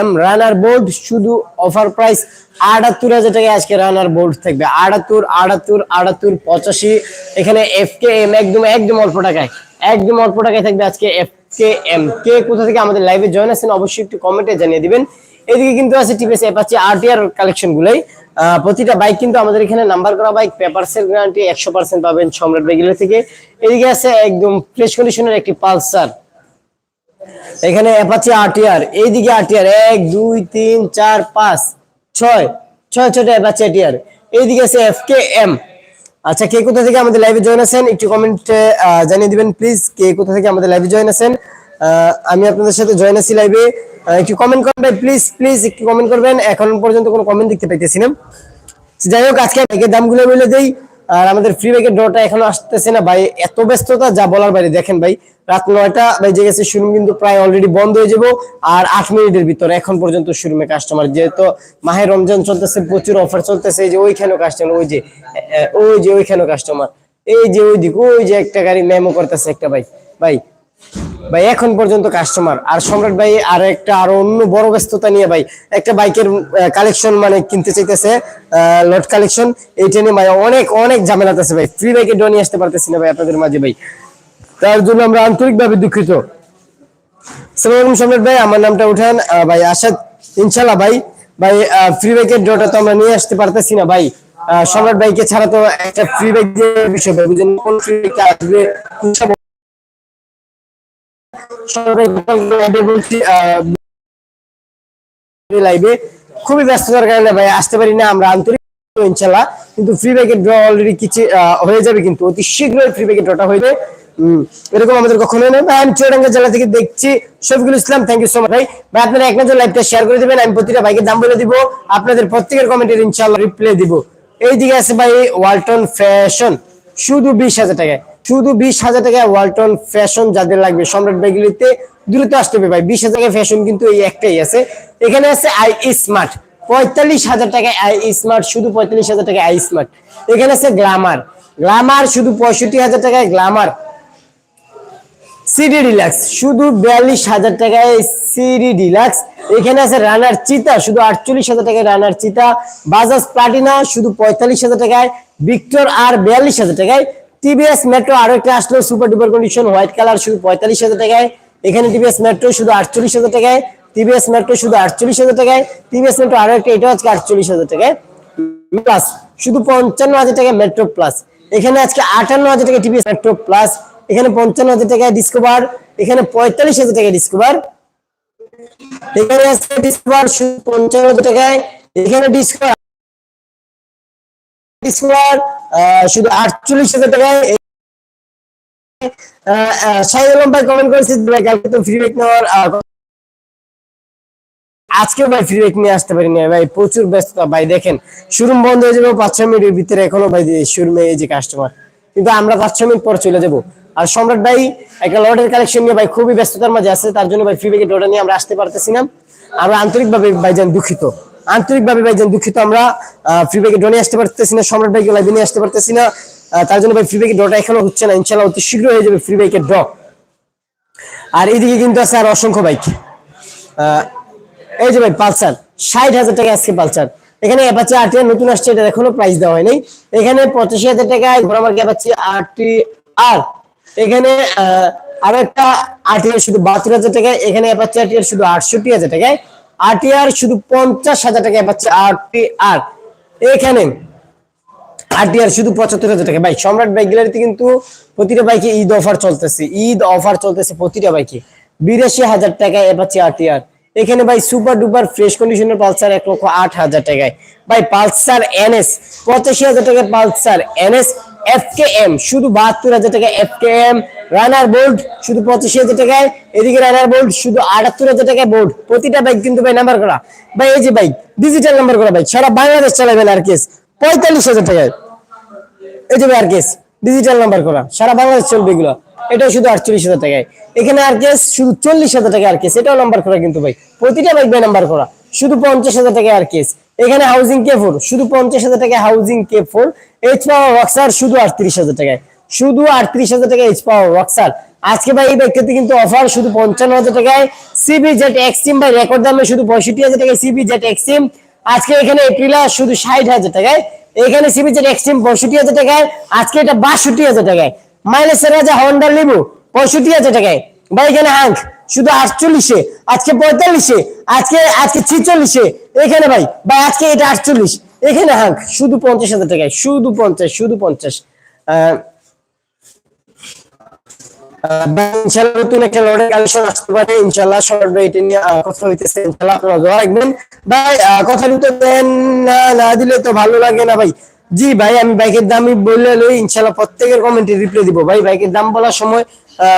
M Runner board শুধু offer price আটাত্তর হাজার টাকায় আজকে রানার বোর্ড থাকবে। আটাত্তর আটাত্তর আটাত্তর, পঁচাশি। এখানে এফ কে এম একদম একদম অল্প টাকায়। একদম অল্প টাকায় থাকবে আজকে এফ কে এম কে কোথা থেকে আমাদের লাইভে জয়েন আছেন অবশ্যই একটু কমেন্টে জানিয়ে দিবেন। এদিকে কিন্তু আছে টিপিএস অ্যাপাচি আরটিআর কালেকশন গুলাই। প্রতিটা বাইক কিন্তু আমাদের এখানে নাম্বার করা বাইক পেপারসের গ্যারান্টি একশো পার্সেন্ট পাবেন সম্রাট বাইকের থেকে। এদিকে আছে একদম ফ্রেশ কন্ডিশনের একটি পালসার। এখানে অ্যাপাচি আরটিআর এইদিকে আরটিআর এক, দুই, তিন, চার, পাঁচ, ছয় ছয়, ছয়টা অ্যাপাচি আরটিআর এইদিকে আছে এফ কে এম আচ্ছা কে কোথা থেকে আমাদের লাইভে জয়েন আছেন? একটু কমেন্টে জানিয়ে দিবেন প্লিজ কে কোথা থেকে আমাদের লাইভে জয়েন আছেন? আমি আপনাদের সাথে জয়েন আছি লাইভে একটু কমেন্ট করবেন প্লিজ প্লিজ একটু কমেন্ট করবেন। এখন পর্যন্ত কোনো কমেন্ট দেখতে পাইতেছি না। যাই হোক, আজকে দামগুলো বলে দেই। আর আমাদের ফ্রি ব্যাগের ড্রটা এখনও আসতেছে না। ভাই, এত ব্যস্ততা, যা বলার বাইরে। দেখেন ভাই, রাত নয়টা বেজে গেছে শুরু কিন্তু প্রায় অলরেডি বন্ধ হয়ে যাব। আর আট মিনিটের ভিতরে এখন পর্যন্ত শোরুমে কাস্টমার যেহেতু মাহে রমজান চলতেছে, প্রচুর অফার চলতেছে, এই যে ওইখানে কাস্টমার ওই যে ওই যে ওইখানে কাস্টমার এই যে ওই দিক ওই যে একটা গাড়ি মেমো করতেছে একটা ভাই। ভাই ভাই, এখন পর্যন্ত কাস্টমার আর সম্রাট ভাই, আর একটা আরও অন্য বড় ব্যস্ততা নিয়ে ভাই, একটা বাইকের কালেকশন মানে কিনতে চাইতেছে লট কালেকশন এইটা নিয়ে ভাই অনেক অনেক ঝামেলা আছে ভাই। ফ্রি বাইকে ডো আসতে পারতেছি না ভাই আপনাদের মাঝে ভাই। তার জন্য আমরা আন্তরিকভাবে দুঃখিত। সালাম সম্রাট ভাই, আমার নামটা উঠান। ভাই আসাদ ইনশাল্লাহ ভাই ভাই ফ্রি বাইকের ডোটা তো আমরা নিয়ে আসতে পারতেছি না ভাই। সম্রাট ভাইকে ছাড়া তো একটা ফ্রি বাইক বিষয় ভাই, বুঝলেন? কোন ফ্রি বাইকটা আসবে, কোন সব খুবই ব্যস্ততার কারণে ভাই আসতে পারি না, আমরা আন্তরিক ইনশাল্লাহ কিন্তু ফ্রি ব্যাগের ড্র অলরেডি কিছু হয়ে যাবে কিন্তু অতি শীঘ্রই ফ্রি ব্যাগের ড্রটা হয়ে এরকম আমাদের কখনো নেই ভাই, আমি চুয়াডাঙ্গা জেলা থেকে দেখছি Shafiqul Islam thank you so much ভাই। ভাই, আপনারা এক নজর লাইভটা শেয়ার করে দিবেন, আমি প্রতিটা বাইকের দাম বলে দিব, আপনাদের প্রত্যেকের কমেন্টের ইনশাল্লাহ রিপ্লাই দিব। এইদিকে আছে ভাই ওয়ালটন ফ্যাশন শুধু বিশ হাজার টাকায়। শুধু বিশ হাজার টাকায় ওয়ালটন ফ্যাশন যাদের লাগবে, সম্রাট বাইকগুলিতে দ্রুত আসতে হবে ভাই। বিশ হাজার টাকা ফ্যাশন কিন্তু এই একটাই আছে। এখানে আছে আই স্মার্ট পঁয়তাল্লিশ হাজার টাকায় আই স্মার্ট শুধু পঁয়তাল্লিশ হাজার টাকায় আই স্মার্ট এখানে আছে গ্লামার গ্লামার শুধু পঁয়ষট্টি হাজার টাকায় গ্লামার সিডি ডিলাক্স শুধু বিয়াল্লিশ হাজার টাকায় সিডি ডিলাক্স এখানে আছে রানার চিতা, শুধু আটচল্লিশ হাজার টাকায় রানার চিতা। বাজাজ প্লাটিনা শুধু পঁয়তাল্লিশ হাজার টাকায়। ভিক্টর আর বিয়াল্লিশ হাজার টাকায় টিভিএস মেট্রো আরও একটা আসলো super duper condition white colour শুধু পঁয়তাল্লিশ হাজার টাকায়। এখানে টিভিএস মেট্রো শুধু আটচল্লিশ হাজার টাকায়, টিভিএস মেট্রো শুধু আটচল্লিশ হাজার টাকায়, টিভিএস মেট্রো আরও একটা এটা আজকে আটচল্লিশ হাজার টাকায়। প্লাস শুধু পঞ্চান্ন হাজার টাকায় মেট্রো প্লাস এখানে আজকে আটান্ন হাজার টাকা টিভিএস মেট্রো প্লাস এখানে পঞ্চান্ন হাজার টাকায় ডিসকভার এখানে পঁয়তাল্লিশ হাজার টাকায় ডিসকভার এখানে ডিসকভার শুধু পঞ্চান্ন হাজার টাকায়। এখানে ডিসকভার ডিসকভার শুধু আটচল্লিশ হাজার টাকায় আজকে ভাই ফ্রি ব্যাক নিয়ে আসতে ভাই, প্রচুর ব্যস্ততা। ভাই দেখেন বন্ধ হয়ে পাঁচ মিনিটের ভিতরে এখনও ভাই এই যে কাস্টমার কিন্তু আমরা পাঁচ মিনিট পর চলে যাব। আর সম্রাট ভাই লটের কালেকশন নিয়ে ভাই খুবই ব্যস্ততার মাঝে আছে, তার জন্য ভাই ফ্রি ব্যাকের ডোটা নিয়ে আমরা আসতে পারতেছি না। আমরা আন্তরিকভাবে ভাইজান দুঃখিত। আন্তরিকভাবে ভাইজান দুঃখিত, আমরা ফ্রি ব্যাকের ডো নিয়ে আসতে পারতেছি না, সম্রাট ভাইকে লাইভে নিয়ে আসতে পারতেছি না। তার জন্য ভাই ফ্রি ব্যাকের ডটা এখনও হচ্ছে না ইনশাল্লাহ অতি শীঘ্র হয়ে যাবে ফ্রি ব্যাকের ড্র আর এইদিকে কিন্তু আছে আর অসংখ্য বাইক এই যে ভাই পালসার, ষাট হাজার টাকা আজকে পালসার। এখানে অ্যাপাচি আরটি নতুন আসছে এটা এখনও প্রাইস দেওয়া হয়নি। এখানে পঁচাশি হাজার টাকায় ঘোরামার অ্যাপাচি আরটি আর এখানে আরও একটা আরটিআর শুধু বাহাত্তর হাজার টাকায়, এখানে অ্যাপাচি আরটিআর শুধু আটষট্টি হাজার টাকায়। আরটিআর শুধু পঞ্চাশ হাজার টাকা পাচ্ছে আরটিআর এখানে আরটিআর শুধু পঁচাত্তর হাজার টাকা ভাই, সম্রাট বাইক গ্যালারিতে কিন্তু প্রতিটা বাইকে ঈদ অফার চলতেছে। ঈদ অফার চলতেছে প্রতিটা বাইকে বিরাশি হাজার টাকায় পাচ্ছে আরটিআর এখানে ভাই সুপার ডুপার ফ্রেশ কন্ডিশনের পালসার এক লক্ষ আট হাজার টাকায়। ভাই পালসার এনএস পঁচাশি হাজার টাকায় পালসার এনএস এম শুধু বাহাত্তর হাজার টাকা এম রানার বোল্ট শুধু পঁচাশি হাজার টাকায়, এদিকে রানার বোল্ট শুধু আটাত্তর হাজার টাকায় বোর্ড প্রতিটা বাইক কিন্তু ভাই নাম্বার করা। ভাই এই যে বাইক ডিজিটাল নাম্বার করা বাইক সারা বাংলাদেশ চালাবেন আর কেস পঁয়তাল্লিশ হাজার টাকায়। এই যে ভাই আর কেস ডিজিটাল নাম্বার করা, সারা বাংলাদেশ চলবে এগুলো। এটাও শুধু আটচল্লিশ হাজার টাকায়। এখানে আর কেস শুধু চল্লিশ হাজার টাকা আর কেস। এটাও নাম্বার করা কিন্তু ভাই। প্রতিটা বাইক ভাই নাম্বার করা। শুধু পঞ্চাশ হাজার টাকা আর কেস। এখানে হাউজিং কে ফোর শুধু পঞ্চাশ হাজার টাকা housing K four H power রক্সার শুধু আটত্রিশ হাজার টাকায়। শুধু আটত্রিশ হাজার টাকা এইচ পাওয়ার রক্সার আজকে ভাই এই বাইকটাতে কিন্তু অফার শুধু পঞ্চান্ন হাজার টাকায়। সিবি জেট এক্সট্রিম ভাই রেকর্ড দামে শুধু পঁয়ষট্টি হাজার টাকায় সিবি জেট এক্সট্রিম আজকে এখানে এপ্রিলা শুধু ষাট হাজার টাকায়। এখানে সিবি জেট এক্সট্রিম পঁয়ষট্টি হাজার টাকায়। আজকে এটা বাষট্টি হাজার টাকায়। মাইনাসের রাজা হন্ডা, লিবু। পঁয়ষট্টি হাজার টাকায়। ভাই, এখানে হাঙ্ক। শুধু আটচল্লিশে। আজকে পঁয়তাল্লিশে। আজকে আজকে ছিচল্লিশে। এখানে ভাই ভাই, আজকে এটা আটচল্লিশ। এখানে হাঙ্ক। শুধু পঞ্চাশ হাজার টাকায়। শুধু পঞ্চাশ শুধু পঞ্চাশ। ইনশাল্লাহ নতুন একটা ইনশাল্লাহ এটা নিয়ে ভাই কথা তো দেন না না দিলে তো ভালো লাগে না ভাই। জি ভাই আমি বাইকের দামই বললে লই ইনশাল্লাহ প্রত্যেকের কমেন্টে রিপ্লাই দিব। ভাই বাইকের দাম বলার সময়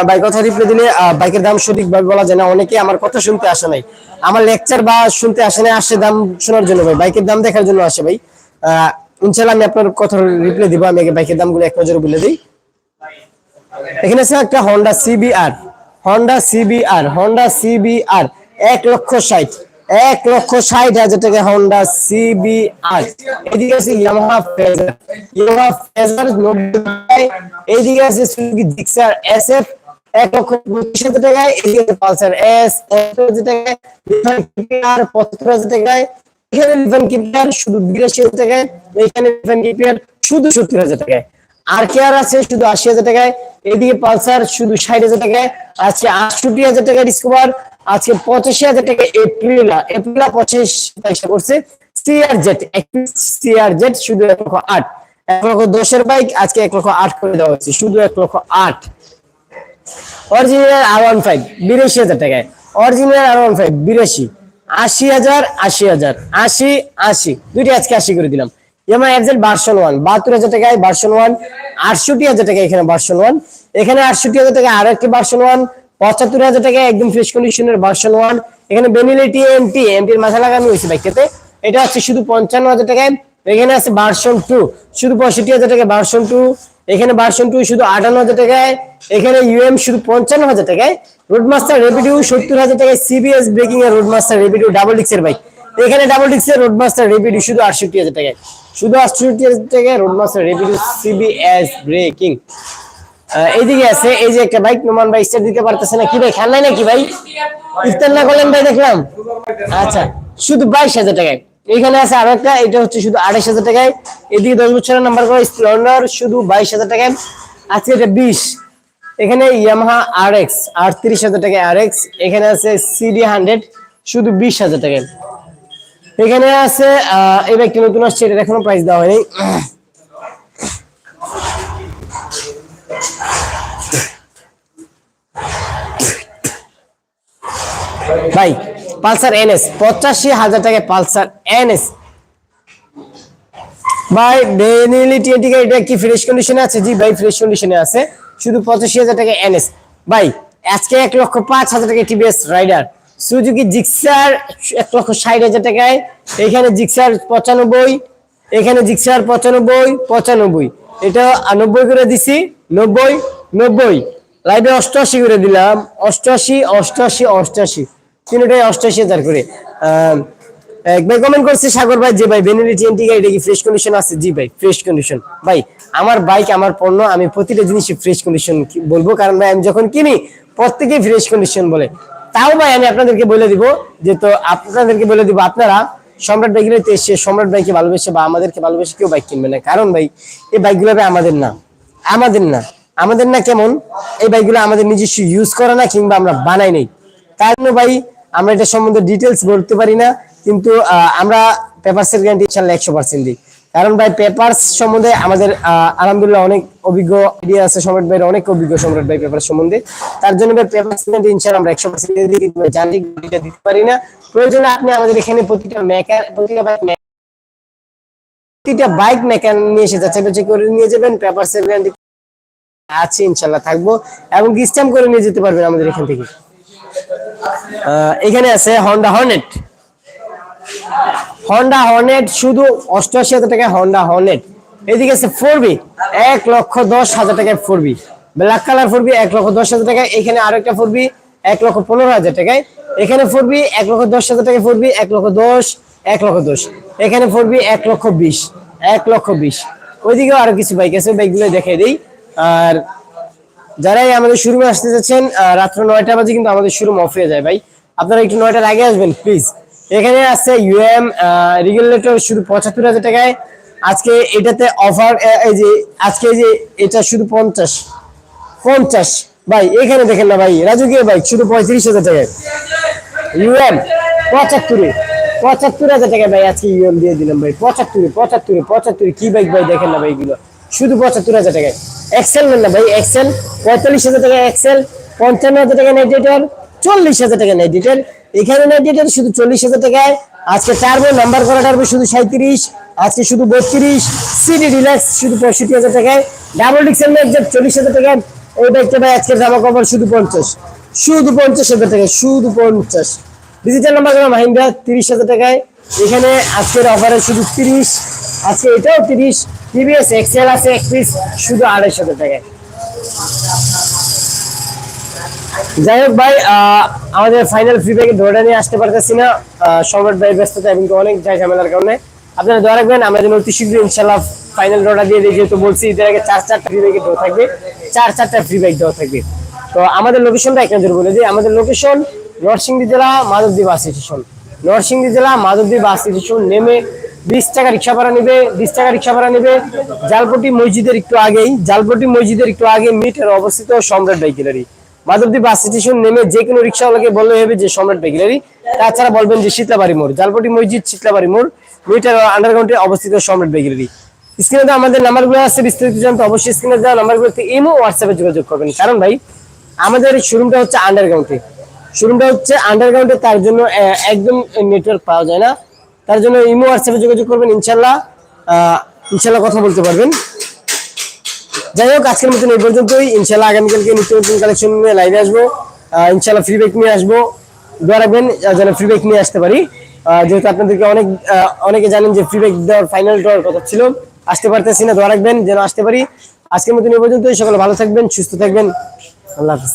ভাই কথা রিপ্লাই দিলে বাইকের দাম সঠিকভাবে বলা যায় না। অনেকে আমার কথা শুনতে আসে নাই। আমার লেকচার বা শুনতে আসে না আসে দাম শোনার জন্য ভাই। বাইকের দাম দেখার জন্য আসে ভাই। আহ, ইনশাল্লাহ আমি আপনার কথা রিপ্লাই দিব। আমি আগে বাইকের দামগুলো এক নজরে বলে দিই। এখানে আছে একটা Honda CBR Honda CBR Honda CBR এক লক্ষ ষাট। এক লক্ষ ষাট হাজার টাকা হন্ডা সিবিআর এদিকে আছে ইয়ামাহা ফেজার ইয়ামাহা ফেজার আছে সুজুকি এসএফ এক লক্ষ পঁচিশ হাজার টাকায়। এদিকে আছে পালসার এস হাজার টাকায়। পঁচাত্তর হাজার টাকায়। এখানে শুধু বিরাশি হাজার টাকায়। এখানে শুধু সত্তর হাজার টাকায়। আর কে আর আছে? শুধু আশি হাজার টাকায়। এদিকে পালসার শুধু ষাট হাজার টাকায়। আজকে আটষট্টি হাজার টাকা ডিসকভার আজকে পঁচাশি হাজার টাকা এপ্রিলা এপ্রিলা পঁচিশ পয়সা করছে সিআর জেট সিআর জেট শুধু এক লক্ষ আট। এক লক্ষ দশের বাইক, আজকে এক লক্ষ আট করে দেওয়া হচ্ছে শুধু এক লক্ষ আট। অরিজিনাল আর ওয়ান ফাইভ বিরাশি হাজার টাকায়। অরিজিনাল আর ওয়ান ফাইভ বিরাশি। আশি হাজার আশি হাজার, আশি আশি। দুইটি আজকে আশি করে দিলাম। এমআই এফজেড ভার্সন ওয়ান বাহাত্তর হাজার টাকায় ভার্সন ওয়ান আটষট্টি হাজার টাকা এখানে ভার্সন ওয়ান এখানে আটষট্টি হাজার টাকা আর একটি ভার্সন ওয়ান পঁচাত্তর হাজার টাকা একদম ফ্রেশ কন্ডিশনের ভার্সন ওয়ান এখানে বেনিলিটি এমটি এমটির মাথা লাগানো হয়েছে বাইকটাতে এটা হচ্ছে শুধু পঞ্চান্ন হাজার টাকায়। এখানে আছে ভার্সন টু শুধু পঁয়ষট্টি হাজার টাকায় ভার্সন টু এখানে ভার্সন টু শুধু আটান্ন হাজার টাকায়। এখানে ইউএম শুধু পঞ্চান্ন হাজার টাকায়। রোডমাস্টার রেপিডিউ সত্তর হাজার টাকায় সিবিএস ব্রেকিং এর রোডমাস্টার রেপিডিউ ডাবল ডিক্সের বাইক এখানে ডাবল ডিক্সের রোডমাস্টার রেপিডিউ শুধু আটষট্টি হাজার টাকায়। শুধু আটষট্টি হাজার টাকায় রোডমাস্টার রেপিডিউ সিবিএস ব্রেকিং এইদিকে আছে, এই যে একটা বাইক নোমান ভাই স্টার দিতে পারতেছে না। কি ভাই, খেয়াল নাই নাকি ভাই? ইফতার না করলেন ভাই, দেখলাম। আচ্ছা শুধু বাইশ হাজার টাকায়। এখানে আছে আরও একটা, এটা হচ্ছে শুধু আড়াইশ হাজার টাকায়। এদিকে দশ বছরের নাম্বার করা স্প্লেন্ডার শুধু বাইশ হাজার টাকায়। আজকে এটা বিশ। এখানে ইয়ামাহা আর এক্স আটত্রিশ হাজার টাকায় আর এক্স এখানে আছে সিডি হান্ড্রেড শুধু বিশ হাজার টাকায়। এখানে আছে এই বাইকটি নতুন আসছে এটা এখনও প্রাইস দেওয়া হয়নি। ভাই, পালসার এনএস, পঁচাশি হাজার টাকা পালসার এনএস। ভাই বেনিলি টিএনটি এটা কি ফ্রেশ কন্ডিশনে আছে? জি ভাই ফ্রেশ কন্ডিশনে আছে। শুধু পঁচাশি হাজার টাকা এনএস। ভাই, আজকে এক লক্ষ পাঁচ হাজার টাকা টিভিএস রাইডার সুজুকি জিক্সার এক লক্ষ ষাট হাজার টাকায়। এখানে জিক্সার পঁচানব্বই, এখানে জিক্সার পঁচানব্বই পঁচানব্বই। এটা নব্বই করে দিছি, নব্বই নব্বই। লাইভে অষ্টআশি করে দিলাম। অষ্টআশি অষ্টআশি অষ্টআশি। তিনটাই অষ্টআশি হাজার করে। এক ভাই কমেন্ট করছে সাগর ভাই যে ভাই বেনিলি টিএনটি গাড়ি কি ফ্রেশ কন্ডিশন আছে? জি ভাই ফ্রেশ কন্ডিশন ভাই, আমার বাইক আমার পণ্য, আমি প্রতিটা জিনিসই ফ্রেশ কন্ডিশন বলব। কারণ ভাই, আমি যখন কিনি, প্রত্যেকেই ফ্রেশ কন্ডিশন বলে। তাও ভাই, আমি আপনাদেরকে বলে দিব যে তো আপনাদেরকে বলে দিব, আপনারা সম্রাট বাইকের এসে সম্রাট বাইকে ভালোবেসে বা আমাদেরকে ভালোবেসে কেউ বাইক কিনবে না। কারণ ভাই, এই বাইকগুলো ভাই আমাদের না। আমাদের না। আমাদের না কেমন? এই বাইকগুলো আমাদের নিজস্ব ইউজ করা না কিংবা আমরা বানাই নেই। তার জন্য ভাই আমরা এটা সম্বন্ধে ডিটেলস বলতে পারি না, কিন্তু আমরা পেপারস এর গ্যারান্টি ইনশাল্লাহ একশো পার্সেন্ট দিই। কারণ ভাই পেপারস সম্বন্ধে আমাদের আলহামদুলিল্লাহ অনেক অভিজ্ঞ আইডিয়া আছে সম্রাট ভাইয়ের, অনেক অভিজ্ঞ সম্রাট ভাই পেপার সম্বন্ধে। তার জন্য ভাই পেপারস গ্যারান্টি ইনশাল্লাহ আমরা একশো পার্সেন্ট দিয়ে কিন্তু যান্ত্রিক দিতে পারি না। প্রয়োজনে আপনি আমাদের এখানে প্রতিটা মেকার প্রতিটা প্রতিটা বাইক মেকার নিয়ে এসে যাচাই বাছাই করে নিয়ে যাবেন পেপারস এর গ্যারান্টি আছে ইনশাল্লাহ থাকব, এবং স্ট্যাম্প করে নিয়ে যেতে পারবেন আমাদের এখান থেকে। এখানে আছে হন্ডা হর্নেট হন্ডা হর্নেট শুধু অষ্টআশি হাজার টাকায় হন্ডা হর্নেট এদিকে আছে ফোর বি এক লক্ষ দশ হাজার টাকায় four B black colour four B এক লক্ষ দশ হাজার টাকায়। এখানে আরও একটা ফোর বি এক লক্ষ পনেরো হাজার টাকায়। এখানে ফোর বি এক লক্ষ দশ হাজার টাকায় ফোর বি এক লক্ষ দশ, এক লক্ষ দশ। এখানে ফোর বি এক লক্ষ বিশ, এক লক্ষ বিশ। ওইদিকেও আরও কিছু বাইক আছে বাইকগুলো দেখাই দিই। আর যারাই আমাদের শোরুমে আসতে যাচ্ছেন রাত্র নয়টা বাজে কিন্তু আমাদের শোরুম অফ হয়ে যায় ভাই। আপনারা একটু নয়টার আগে আসবেন প্লিজ এখানে আছে ইউএম রেগুলেটর শুধু পঁচাত্তর হাজার টাকায়। আজকে এটাতে অফার এই যে, আজকে যে এটা শুধু পঞ্চাশ পঞ্চাশ। ভাই, এখানে দেখেন না ভাই, রাজকীয় ভাই শুধু পঁয়ত্রিশ হাজার টাকায়। ইউএম পঁচাত্তরে, পঁচাত্তর হাজার টাকায় ভাই আজকে ইউএম দিয়ে দিলাম ভাই। পঁচাত্তরে পঁচাত্তরে পঁচাত্তরে, কি বাইক ভাই দেখেন না ভাই এগুলো? শুধু পঁচাত্তর হাজার টাকায়। এক্সেল নেন না ভাই এক্সেল পঁয়তাল্লিশ হাজার টাকা এক্সেল পঞ্চান্ন হাজার টাকা নেডিটের চল্লিশ হাজার টাকা নেডিটের এখানে নেডিটের শুধু চল্লিশ হাজার টাকায়। আজকে চারবো নাম্বার করা টারবো শুধু সাঁত্রিশ আজকে শুধু বত্রিশ সিডি রিল্যাক্স শুধু পঁয়ষট্টি হাজার টাকায়। ডাবল ডিক্সেল ম্যাকজেট চল্লিশ হাজার টাকায়। এই বাইকটা ভাই, আজকের জামা কাপড় শুধু পঞ্চাশ। শুধু পঞ্চাশ হাজার টাকা শুধু পঞ্চাশ। ডিজিটাল নাম্বার করা মাহিন্দ্রা তিরিশ হাজার টাকায়। এখানে আজকের অফারে শুধু তিরিশ, আজকে এটাও তিরিশ। টিভিএস এক্সেল আছে, এক পিস, শুধু আড়াইশ টাকায় যাই হোক ভাই আমাদের ফাইনাল ফ্রি ব্যাগে ধরে নিয়ে আসতে পারতেছি না। সম্রাট ভাই ব্যস্ততা এবং অনেক যাই ঝামেলার কারণে। আপনারা দোয়া রাখবেন, আমরা যেন অতি শীঘ্রই ইনশাল্লাহ ফাইনাল ড্রটা দিয়ে যেহেতু বলছি ঈদের আগে চার চারটা ফ্রি ব্যাগে ড্র থাকবে। চার চারটা ফ্রি ব্যাগ দেওয়া থাকবে। তো আমাদের লোকেশনটা এক নজর বলে দিই। আমাদের লোকেশন নরসিংদী জেলা মাধবদী বাস স্টেশন নরসিংদী জেলা মাধবদী বাস স্টেশন নেমে বিশ টাকা রিক্সা ভাড়া নেবে, বিশ টাকা রিক্সা ভাড়া নেবে। জালপটি মসজিদের একটু আগেই, জালপটি মসজিদের একটু আগে মিটার অবস্থিত সম্রাট বাইকেলারি মাধবদী বাস স্টেশন নেমে যে কোনো রিক্সাওয়ালাকে বললে হবে যে সম্রাট বেগিলারি তাছাড়া বলবেন যে শীতলাবাড়ি মোড়, জালপটি মসজিদ, শীতলাবাড়ি মোড় মিটার আন্ডারগ্রাউন্ডে অবস্থিত সম্রাট বেগিলারি স্ক্রিনে তো আমাদের নাম্বারগুলো আছে, বিস্তারিত জানতে অবশ্যই স্ক্রিনে দেওয়া নাম্বারগুলোতে ইমো, হোয়াটসঅ্যাপে যোগাযোগ করবেন। কারণ ভাই, আমাদের শোরুমটা হচ্ছে আন্ডারগ্রাউন্ডে শোরুমটা হচ্ছে আন্ডারগ্রাউন্ডে তার জন্য একদম নেটওয়ার্ক পাওয়া যায় না। তার জন্য ইমো হোয়াটসঅ্যাপে যোগাযোগ করবেন, ইনশাল্লাহ ইনশাল্লাহ কথা বলতে পারবেন। যাই হোক, আজকের মতন এই পর্যন্তই। ইনশাল্লাহ আগামীকালকে নিত্য নতুন কালেকশন নিয়ে লাইভে আসব। ইনশাল্লাহ ফ্রি নিয়ে আসব। দোয়া রাখবেন যেন ফ্রি নিয়ে আসতে পারি। যেহেতু আপনাদেরকে অনেক অনেকে জানেন যে ফ্রি দেওয়ার ফাইনাল দেওয়ার কথা ছিল, আসতে পারতেছি না, দোয়া রাখবেন, যেন আসতে পারি। আজকের মতন এই পর্যন্তই, সকলে ভালো থাকবেন, সুস্থ থাকবেন। আল্লাহ হাফিজ।